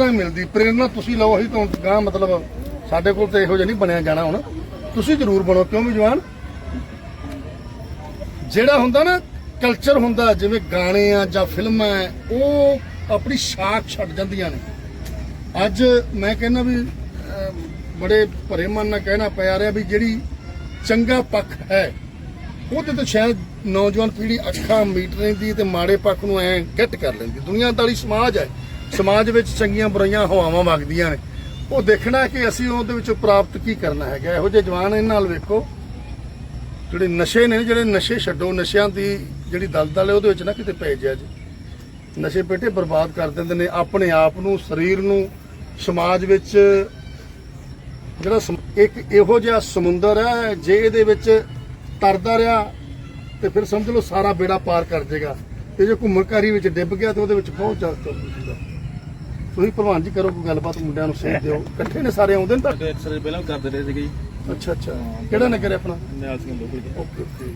ਪ੍ਰੇਰਣਾ ਮਿਲਦੀ। ਪ੍ਰੇਰਨਾ ਤੁਸੀਂ ਲਓ, ਅਸੀਂ ਤਾਂ ਗਾਂ ਮਤਲਬ ਸਾਡੇ ਕੋਲ ਤਾਂ ਇਹੋ ਜਿਹਾ ਨਹੀਂ ਬਣਿਆ ਜਾਣਾ ਹੁਣ। ਤੁਸੀਂ ਜ਼ਰੂਰ ਬਣੋ। ਕਿਉਂ ਵੀ ਜਵਾਨ? ਜਿਹੜਾ ਹੁੰਦਾ ਨਾ ਕਲਚਰ ਹੁੰਦਾ, ਜਿਵੇਂ ਗਾਣੇ ਆ ਜਾਂ ਫਿਲਮਾਂ ਉਹ ਆਪਣੀ ਸ਼ਾਖ ਛੱਡ ਜਾਂਦੀਆਂ ਨੇ। ਅੱਜ ਮੈਂ ਕਹਿੰਦਾ ਵੀ ਬੜੇ ਭਰੇ ਮਨ ਨਾਲ ਕਹਿਣਾ ਪਿਆ ਰਿਹਾ ਵੀ ਜਿਹੜੀ ਚੰਗਾ ਪੱਖ ਹੈ, ਉਹਦੇ ਤੇ ਸ਼ਾਇਦ ਨੌਜਵਾਨ ਪੀੜ੍ਹੀ ਅੱਖਾਂ ਮੀਟ ਲੈਂਦੀ ਤੇ ਮਾੜੇ ਪੱਖ ਨੂੰ ਐ ਗੱਟ ਕਰ ਲੈਂਦੀ। ਦੁਨੀਆਦਾਰੀ ਸਮਾਜ ਹੈ। ਸਮਾਜ ਵਿੱਚ ਚੰਗੀਆਂ ਬੁਰਾਈਆਂ ਹਵਾਵਾਂ ਵਗਦੀਆਂ ਨੇ। ਉਹ ਦੇਖਣਾ ਕਿ ਅਸੀਂ ਉਹਦੇ ਵਿੱਚੋਂ ਪ੍ਰਾਪਤ ਕੀ ਕਰਨਾ ਹੈਗਾ। ਇਹੋ ਜਿਹੇ ਜਵਾਨ ਇਹਨਾਂ ਨਾਲ ਵੇਖੋ। ਜਿਹੜੇ ਨਸ਼ੇ ਨੇ, ਜਿਹੜੇ ਨਸ਼ੇ ਛੱਡੋ, ਨਸ਼ਿਆਂ ਦੀ ਜਿਹੜੀ ਦਲਦਲ ਹੈ, ਉਹਦੇ ਵਿੱਚ ਨਾ ਕਿਤੇ ਪੈ ਜਿਆ ਜੀ। ਨਸ਼ੇ ਪੇਟੇ ਬਰਬਾਦ ਕਰ ਦਿੰਦੇ ਨੇ। ਆਪਣੇ ਆਪ ਨੂੰ, ਸਰੀਰ ਨੂੰ, ਸਮਾਜ ਵਿੱਚ ਜਿਹੜਾ ਸਮ- ਇੱਕ ਇਹੋ ਜਿਹਾ ਸਮੁੰਦਰ ਹੈ, ਜੇ ਇਹਦੇ ਵਿੱਚ ਤਰਦਾ ਰਿਹਾ, ਤੇ ਫਿਰ ਸਮਝ ਲਓ ਸਾਰਾ ਬੇੜਾ ਪਾਰ ਕਰ ਜਾਏਗਾ ਤੇ ਜੇ ਘੁੰਮਣਕਾਰੀ ਵਿੱਚ ਡਿੱਬ ਗਿਆ, ਤੇ ਉਹਦੇ ਵਿੱਚ ਬਹੁਤ ਜ਼ਿਆਦਾ ਚੁੱਕੂਗਾ ਤੁਸੀਂ ਭਲਵਾਨ ਜੀ ਕਰੋ ਕੋਈ ਗੱਲਬਾਤ ਮੁੰਡਿਆਂ ਨੂੰ ਸੇਧ ਦਿਓ। ਇਕੱਠੇ ਨੇ ਸਾਰੇ ਆਉਂਦੇ ਨੇ ਤਾਂ? ਐਕਸਰਸਾਈਜ਼ ਪਹਿਲਾਂ ਕਰਦੇ ਰਹੇ ਸੀਗੇ ਜੀ। ਅੱਛਾ ਅੱਛਾ। ਕਿਹੜਾ ਨਗਰ ਹੈ ਆਪਣਾ? ਨਿਆਲ ਸਿੰਘ ਲੋਕਲ ਜੀ। Okay okay.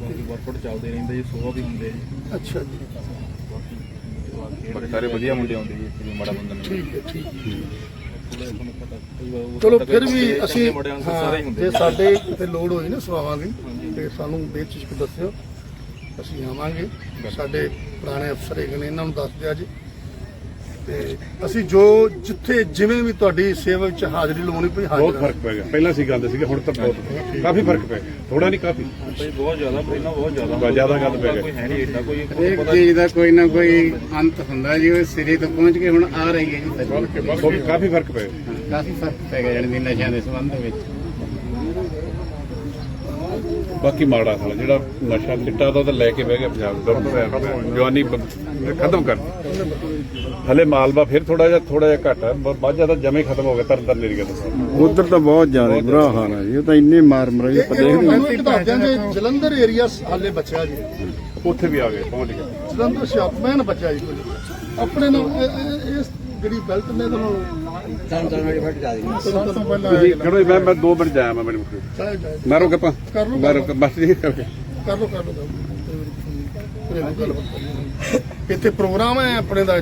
ਬਾਕੀ ਵਰਕਆਊਟ ਚੱਲਦੇ ਰਹਿੰਦੇ ਜੀ ਸੋਹ ਵੀ ਹੁੰਦੇ ਜੀ। ਅੱਛਾ ਜੀ। ਬਾਕੀ ਸਾਰੇ ਵਧੀਆ ਮੁੰਡੇ ਆਉਂਦੇ ਜੀ ਇੱਥੇ ਵੀ ਮਾੜਾ ਬੰਦਾ ਨਹੀਂ। ਠੀਕ ਹੈ ਠੀਕ ਚਲੋ ਫਿਰ ਵੀ ਅਸੀਂ ਨੂੰ ਜੇ। ਸਾਡੇ ਕਿਤੇ ਲੋੜ ਹੋਈ ਨਾ ਸੇਵਾਵਾਂ ਦੀ ਤੇ ਸਾਨੂੰ ਬੇਚਿਜਕ ਦੱਸਿਓ। ਅਸੀਂ ਆਵਾਂਗੇ। ਸਾਡੇ ਪੁਰਾਣੇ ਅਫਸਰ ਹੈਗੇ ਨੇ ਇਹਨਾਂ ਨੂੰ ਦੱਸ ਦਿਆ ਜੀ ਤੇ ਅਸੀਂ ਜੋ ਜਿੱਥੇ ਜਿਵੇਂ ਵੀ ਤੁਹਾਡੀ ਸੇਵਾ ਵਿੱਚ ਹਾਜ਼ਰੀ ਲਵਾਉਣੀ ਪਈ ਹਾਜ਼ਰ ਬਹੁਤ ਫ਼ਰਕ ਪੈ ਗਿਆ। ਪਹਿਲਾਂ ਸੀ ਗੰਦ ਸੀਗਾ ਹੁਣ ਤਾਂ ਬਹੁਤ ਕਾਫੀ ਫ਼ਰਕ ਪੈ ਗਿਆ। ਥੋੜਾ ਨਹੀਂ ਕਾਫੀ। ਭਾਈ ਬਹੁਤ ਜ਼ਿਆਦਾ ਪਹਿਲਾਂ ਬਹੁਤ ਜ਼ਿਆਦਾ। ਬਹੁਤ ਜ਼ਿਆਦਾ ਗੱਲ ਪੈ ਗਈ। ਕੋਈ ਹੈ ਨਹੀਂ ਕੋਈ ਚੀਜ਼ ਦਾ ਕੋਈ ਨਾ ਕੋਈ ਅੰਤ ਹੁੰਦਾ ਜੀ ਉਹ ਸਿਰੇ ਤੋਂ ਪਹੁੰਚ ਕੇ ਹੁਣ ਆ ਰਹੀ ਹੈ ਜੀ। ਬਹੁਤ ਕਾਫੀ ਫ਼ਰਕ ਪੈ ਗਿਆ। ਕਾਫੀ ਫ਼ਰਕ ਪੈ ਗਿਆ ਜਾਣੀ ਕਿ ਨਸ਼ਿਆਂ ਦੇ ਸੰਬੰਧ ਵਿੱਚ। ਬਾਕੀ ਮਾੜਾ ਸਾਲਾ ਜਿਹੜਾ ਨਸ਼ਾ ਚਿੱਟਾ ਦਾ ਤਾਂ ਲੈ ਕੇ ਬਹਿ ਗਿਆ ਪੰਜਾਬ ਦਾ ਜਵਾਨੀ ਖਤਮ ਕਰ ਹਲੇ ਮਾਲਵਾ ਫਿਰ ਥੋੜਾ ਜਿਹਾ ਥੋੜਾ ਜਿਹਾ ਘੱਟ ਹੈ ਬ- ਬਾਅਦ ਜ਼ਿਆਦਾ ਜਮੇ ਖਤਮ ਹੋ ਗਿਆ ਤਰ ਤਰ ਏਰੀਆ ਦਾ ਉਧਰ ਤਾਂ ਬਹੁਤ ਜ਼ਿਆਦਾ ਬੁਰਾ ਹਾਲ ਹੈ ਉਹ ਤਾਂ ਇੰਨੇ ਮਾਰ ਮਰਾਈ ਇਹ- ਇਹ ਦਿਆਂ ਜੇ ਜਲੰਧਰ ਏਰੀਆ ਹਾਲੇ ਬਚਿਆ ਜੀ। ਉੱਥੇ ਵੀ ਆ ਗਏ ਪਹੁੰਚ ਗਏ। ਜਲੰਧਰ ਸ਼ਾਪਮੈਨ ਬਚਿਆ ਜੀ। ਆਪਣੇ ਨਾਲ ਇਹ- ਇਹ- ਇਸ ਜਿਹੜੀ ਬੈਲਟ ਨੇ ਨਾਲ ਤਾਂ ਤਾਂ ਮੇਰੀ ਫਟ ਜਾ। ਰਹੀ ਸਭ ਤੋਂ ਪਹਿਲਾਂ ਤੁਸੀਂ ਖੜੋ ਮੈਂ ਮੈਂ 2 ਮਿੰਟ ਜਾਇਆ ਮੈਂ ਮੈਨੂੰ ਚਾਹੇ ਜਾਏ ਮਾਰੋ ਗੱਪਾਂ। ਕਰ ਲਓ, ਮਾਰੋ ਬਸ ਜੀ। ਕਰ ਲਓ ਕਰ ਕਰ ਹੈ। ਇੱਥੇ ਪ੍ਰੋਗਰਾਮ ਹੈ ਆਪਣੇ ਦਾ